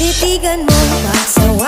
Titigan mo, pasawaan sa